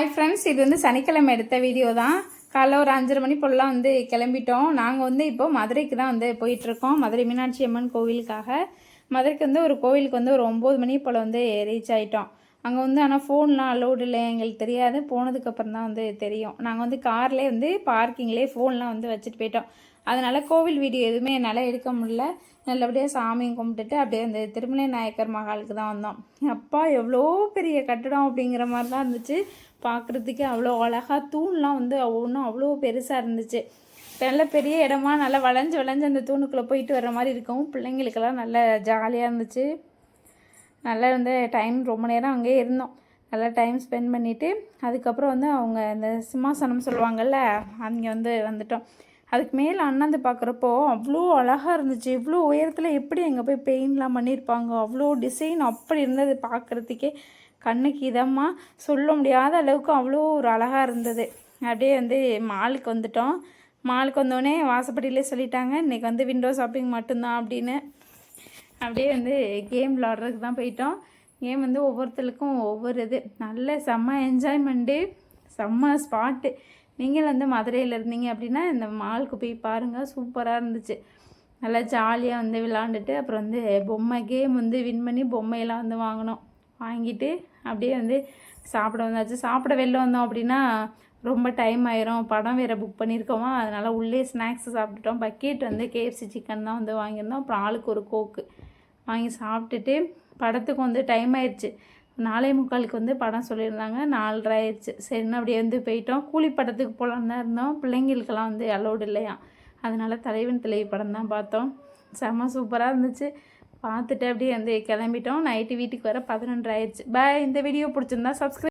Hi friends இது வந்து சனிக்கிழமை எடுத்த வீடியோ தான். காலைல ஒரு அஞ்சரை மணி போலலாம் வந்து கிளம்பிட்டோம். நாங்கள் வந்து இப்போ மதுரைக்கு தான் வந்து போயிட்டுருக்கோம். மதுரை மீனாட்சி அம்மன் கோவிலுக்காக. மதுரைக்கு வந்து ஒரு கோவிலுக்கு வந்து ஒரு ஒம்பது மணி போல் வந்து ரீச் ஆகிட்டோம் அங்கே வந்து ஆனால் ஃபோன்லாம் அலோடு இல்லை எங்களுக்கு தெரியாது. போனதுக்கப்புறம் தான் வந்து தெரியும். நாங்கள் வந்து கார்லேயே வந்து பார்க்கிங்லேயே ஃபோன்லாம் வந்து வச்சுட்டு போயிட்டோம். அதனால் கோவில் வீடியோ எதுவுமே என்னால் எடுக்க முடியல. நல்லபடியாக சாமியும் கும்பிட்டுட்டு அப்படியே அந்த திருமலை நாயக்கர் மகாலுக்கு தான் வந்தோம். அப்பா எவ்வளோ பெரிய கட்டடம் அப்படிங்கிற மாதிரி தான் இருந்துச்சு. பார்க்குறதுக்கே அவ்வளோ அழகாக தூண்லாம் வந்து ஒன்றும் அவ்வளோ பெருசாக இருந்துச்சு. நல்ல பெரிய இடமா நல்லா வளைஞ்சு வளைஞ்சு அந்த தூணுக்குள்ளே போயிட்டு வர மாதிரி இருக்கும். பிள்ளைங்களுக்கெல்லாம் நல்ல ஜாலியாக இருந்துச்சு. நல்லா வந்து டைம் ரொம்ப நேரம் அங்கேயே இருந்தோம். நல்லா டைம் ஸ்பெண்ட் பண்ணிவிட்டு அதுக்கப்புறம் வந்து அவங்க இந்த சிம்மாசனம் சொல்லுவாங்கள்ல அங்கே வந்து வந்துட்டோம். அதுக்கு மேலே அண்ணாந்து பார்க்குறப்போ அவ்வளோ அழகாக இருந்துச்சு. இவ்வளோ உயரத்தில் எப்படி அங்கே போய் பெயிண்ட்லாம் பண்ணியிருப்பாங்க அவ்வளோ டிசைன் அப்படி இருந்தது பார்க்குறதுக்கே கண்ணுக்கு இதமாக சொல்ல முடியாத அளவுக்கு அவ்வளோ ஒரு அழகாக இருந்தது. அப்படியே வந்து மாலுக்கு வந்துட்டோம். மாலுக்கு வந்தோடனே வாசப்படியிலே சொல்லிட்டாங்க இன்றைக்கி வந்து விண்டோ ஷாப்பிங் மட்டும்தான் அப்படின்னு. அப்படியே வந்து கேம் விளாட்றதுக்கு தான் போயிட்டோம். கேம் வந்து ஒவ்வொருத்தருக்கும் ஒவ்வொரு இது. நல்ல செம்ம என்ஜாய்மெண்ட்டு செம்ம ஸ்பாட்டு நீங்கள் வந்து மதுரையில் இருந்தீங்க அப்படின்னா இந்த மாலுக்கு போய் பாருங்கள் சூப்பராக இருந்துச்சு. நல்லா ஜாலியாக வந்து விளாண்டுட்டு அப்புறம் வந்து பொம்மை கேம் வந்து வின் பண்ணி பொம்மையெல்லாம் வந்து வாங்கினோம். வாங்கிட்டு அப்படியே வந்து சாப்பிட வந்தாச்சு. சாப்பிட வெளில வந்தோம் அப்படின்னா ரொம்ப டைம் ஆயிரும். படம் வேறு புக் பண்ணியிருக்கோமா? அதனால் உள்ளே ஸ்நாக்ஸ் சாப்பிட்டுட்டோம். பக்கெட் வந்து கேஎஃப்சி சிக்கன் தான் வந்து வாங்கியிருந்தோம். அப்புறம் ஆளுக்கு ஒரு கோக்கு வாங்கி சாப்பிட்டுட்டு படத்துக்கு வந்து டைம் ஆயிடுச்சு. நாலே முக்காலுக்கு வந்து படம் சொல்லியிருந்தாங்க. நாலரை ஆயிடுச்சு. சரின்னு அப்படியே வந்து போயிட்டோம். கூலி படத்துக்கு போகலான்னு தான் இருந்தோம். பிள்ளைங்களுக்கெல்லாம் வந்து அலோடு இல்லையா? அதனால் தலைவன் தலைவி படம் தான் பார்த்தோம். செம்ம சூப்பராக இருந்துச்சு. பார்த்துட்டு அப்படியே வந்து கிளம்பிட்டோம். நைட்டு வீட்டுக்கு வர பதினொன்று ஆயிடுச்சு. பாய் இந்த வீடியோ பிடிச்சிருந்தா சப்ஸ்கிரைப்